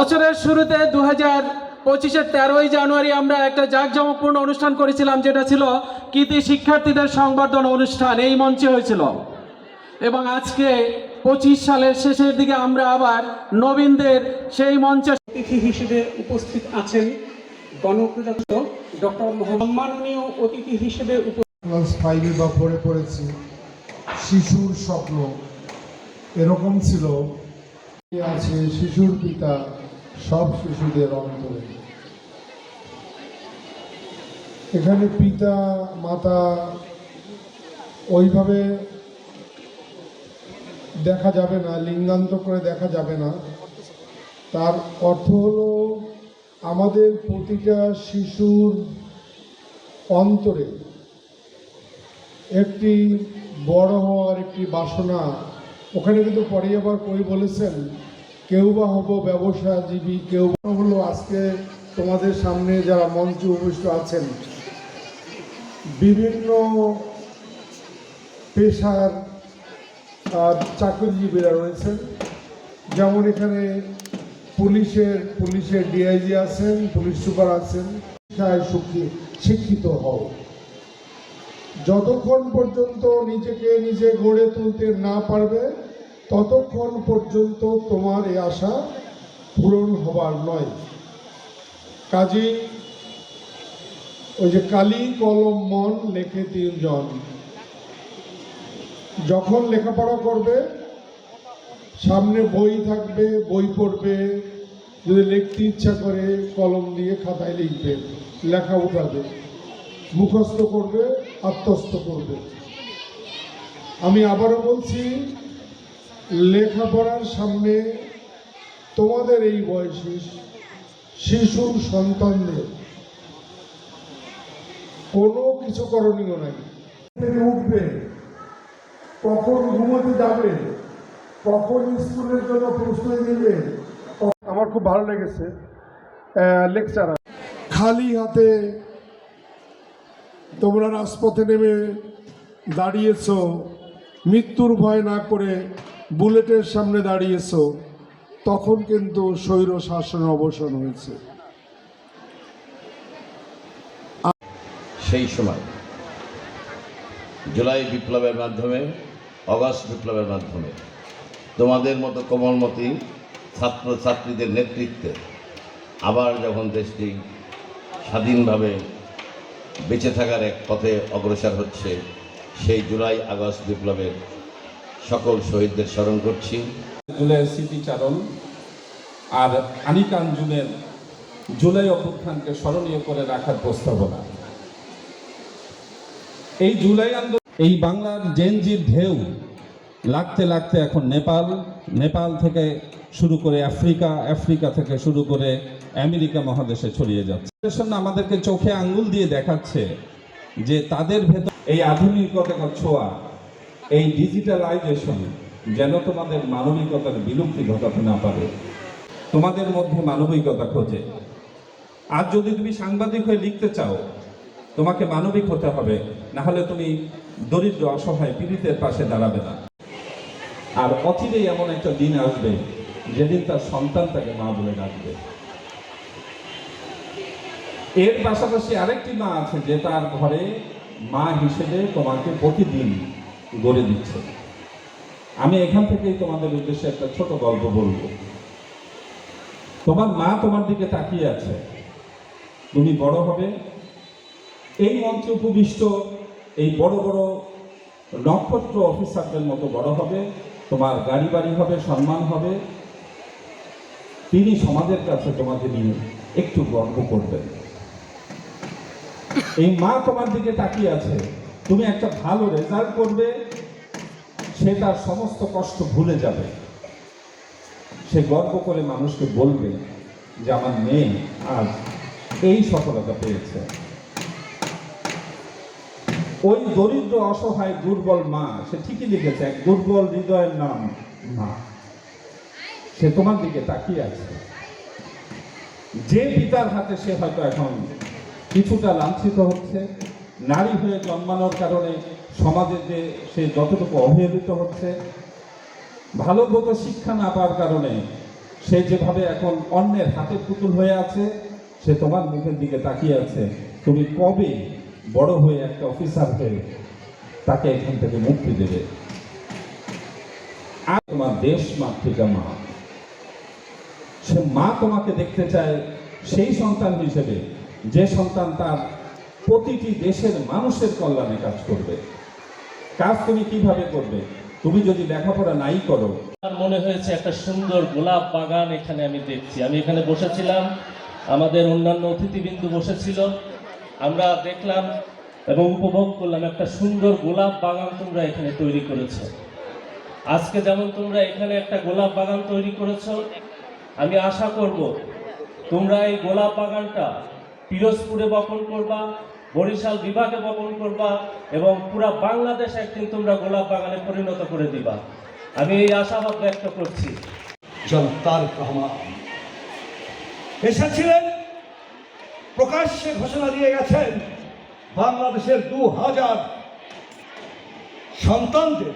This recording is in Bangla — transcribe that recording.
বছরের শুরুতে দু হাজার পঁচিশের তেরোই জানুয়ারি আমরা একটা জাঁকজমকপূর্ণ অনুষ্ঠান করেছিলাম যেটা ছিল কৃতি শিক্ষার্থীদের সংবর্ধনা অনুষ্ঠান। এই মঞ্চে হয়েছিল। এবং আজকে পঁচিশ সালের শেষের দিকে আমরা আবার নবীনদের সেই মঞ্চে অতিথি হিসেবে উপস্থিত আছেন গণপ্রজাতন্ত্র ডক্টর সম্মাননীয় অতিথি হিসেবে ক্লাস ফাইভে বা পড়ে পড়েছি শিশুর স্বপ্ন। এরকম ছিল। আছে শিশুর পিতা সব শিশুদের অন্তরে। এখানে পিতা, মাতা ওইভাবে দেখা যাবে না, লিঙ্গান্ত করে দেখা যাবে না। তার অর্থ হলো আমাদের প্রতিটা শিশুর অন্তরে একটি বড় হওয়ার একটি বাসনা। ওখানে কিন্তু পরে আবার কই বলেছেন কেউ বা হব ব্যবসাজীবী কেউ হলো আজকে তোমাদের সামনে যারা মঞ্চে উপবিষ্ট আছেন। বিভিন্ন পেশার চাকরিজীবীরা রয়েছেন। যেমন এখানে পুলিশের পুলিশের ডিআইজি আছেন, পুলিশ সুপার আছেন শিক্ষিত হও। যতক্ষণ পর্যন্ত নিজেকে নিজে গড়ে তুলতে না পারবে ততক্ষণ পর্যন্ত তোমার এই আশা পূরণ হবার নয়। কাজেই ওই যে কালি কলম মন লেখে তিনজন। যখন লেখাপড়া করবে, সামনে বই থাকবে, বই পড়বে, যদি লিখতে ইচ্ছা করে কলম দিয়ে খাতায় লিখবে, লেখা উঠাবে, মুখস্থ করবে, আত্মস্থ করবে। আমি আবারও বলছি লেখাপড়ার সামনে তোমাদের এই বয়সে শিশুর সন্তানদের কোনো কিছু করণীয় নাই। উঠবে কখন ঘুমোতে যাবে কখন স্কুলের জন্য প্রস্তুতি নেবে আমার খুব ভালো লেগেছে লেকচার খালি হাতে তোমরা রাজপথে নেমে দাঁড়িয়েছ মৃত্যুর ভয় না করে বুলেটের সামনে দাঁড়িয়েছ, তখন কিন্তু স্বৈর শাসনের অবসান হয়েছে। সেই সময়, জুলাই বিপ্লবের মাধ্যমে, অগস্ট বিপ্লবের মাধ্যমে, তোমাদের মতো কোমলমতি ছাত্র ছাত্রীদের নেতৃত্বে আবার যখন দেশটি স্বাধীনভাবে বেঁচে থাকার এক পথে অগ্রসর হচ্ছে, সেই জুলাই আগস্ট বিপ্লবের সকল শহীদদের স্মরণ করছি। জুলাই স্মৃতিচারণ আর আনিকান জুনের জুলাই অভ্যুত্থানকে স্মরণীয় করে রাখার প্রস্তাবনা। এই জুলাই আন্দোলন এই বাংলার জেনজির ঢেউ লাগতে লাগতে এখন নেপাল নেপাল থেকে শুরু করে আফ্রিকা আফ্রিকা থেকে শুরু করে আমেরিকা মহাদেশে ছড়িয়ে যাচ্ছে। আমাদেরকে চোখে আঙ্গুল দিয়ে দেখাচ্ছে যে তাদের ভেতর এই আধুনিকতার ছোঁয়া এই ডিজিটালাইজেশন যেন তোমাদের মানবিকতার বিলুপ্তি ঘটাতে না পারে, তোমাদের মধ্যে মানবিকতা খোঁজে। আর যদি তুমি সাংবাদিক হয়ে লিখতে চাও, তোমাকে মানবিক হতে হবে, না হলে তুমি দরিদ্র, অসহায়, পীড়িতের পাশে দাঁড়াবে না। আর অচিরেই এমন একটা দিন আসবে, যেদিন তার সন্তান তাকে মা বলে ডাকবে। এর পাশাপাশি আরেকটি মা আছে, যে তার ঘরে মা হিসেবে তোমাকে প্রতিদিন গড়ে দিচ্ছে। আমি এখান থেকেই তোমাদের উদ্দেশ্যে একটা ছোট গল্প বলব। তোমার মা তোমার দিকে তাকিয়ে আছে। তুমি বড় হবে। এই মঞ্চে উপবিষ্ট এই বড় বড় নক্ষত্র অফিসারদের মতো বড় হবে। তোমার গাড়ি বাড়ি হবে, সম্মান হবে। তিনি সমাজের কাছে তোমাকে নিয়ে একটু গর্ব করবেন। এই মা তোমার দিকে তাকিয়ে আছে। তুমি একটা ভালো রেজাল্ট করবে, সে তার সমস্ত কষ্ট ভুলে যাবে। সে গর্ব করে মানুষকে বলবে যে, আমার মেয়ে আজ এই সফলতা পেয়েছে। ওই দরিদ্র, অসহায়, দুর্বল মা, সে ঠিকই লিখেছে, এক দুর্বল হৃদয়ের নাম মা। সে তোমার দিকে তাকিয়ে আছে। যে পিতার হাতে সে হয়তো এখন কিছুটা লাঞ্ছিত হচ্ছে নারী হয়ে জন্মানোর কারণে সমাজে যে সে যতটুকু অবহেলিত হচ্ছে, ভালো মতো শিক্ষা না পাওয়ার কারণে সে যেভাবে এখন অন্যের হাতে পুতুল হয়ে আছে, সে তোমার মুখের দিকে তাকিয়ে আছে। তুমি কবে বড় হয়ে একটা অফিসার হয়ে তাকে এখান থেকে মুক্তি দেবে? আর তোমার দেশ মাতৃকা মা সে মা তোমাকে দেখতে চায় সেই সন্তান হিসেবে। যে সন্তান তার প্রতিটি দেশের মানুষের কল্যাণে কাজ করবে। কাজ তুমি কীভাবে করবে? তুমি যদি লেখাপড়া নাই করো। আমার মনে হয়েছে একটা সুন্দর গোলাপ বাগান এখানে আমি দেখছি। আমি এখানে বসেছিলাম, আমাদের অন্যান্য অতিথিবৃন্দু বসেছিল। আমরা দেখলাম এবং উপভোগ করলাম একটা সুন্দর গোলাপ বাগান তোমরা এখানে তৈরি করেছ। আজকে যেমন তোমরা এখানে একটা গোলাপ বাগান তৈরি করেছ, আমি আশা করব তোমরা এই গোলাপ বাগানটা পিরোজপুরে বপন করবা, বরিশাল বিভাগে বপন করবা এবং পুরা বাংলাদেশ একদিন তোমরা গোলাপ বাগানে পরিণত করে দিবা। আমি এই আশাবাদ ব্যক্ত করছি। জনাব তারেক রহমান। এসেছিলেন, প্রকাশ্যে ঘোষণা দিয়ে গেছেন, বাংলাদেশের দু হাজার সন্তানদের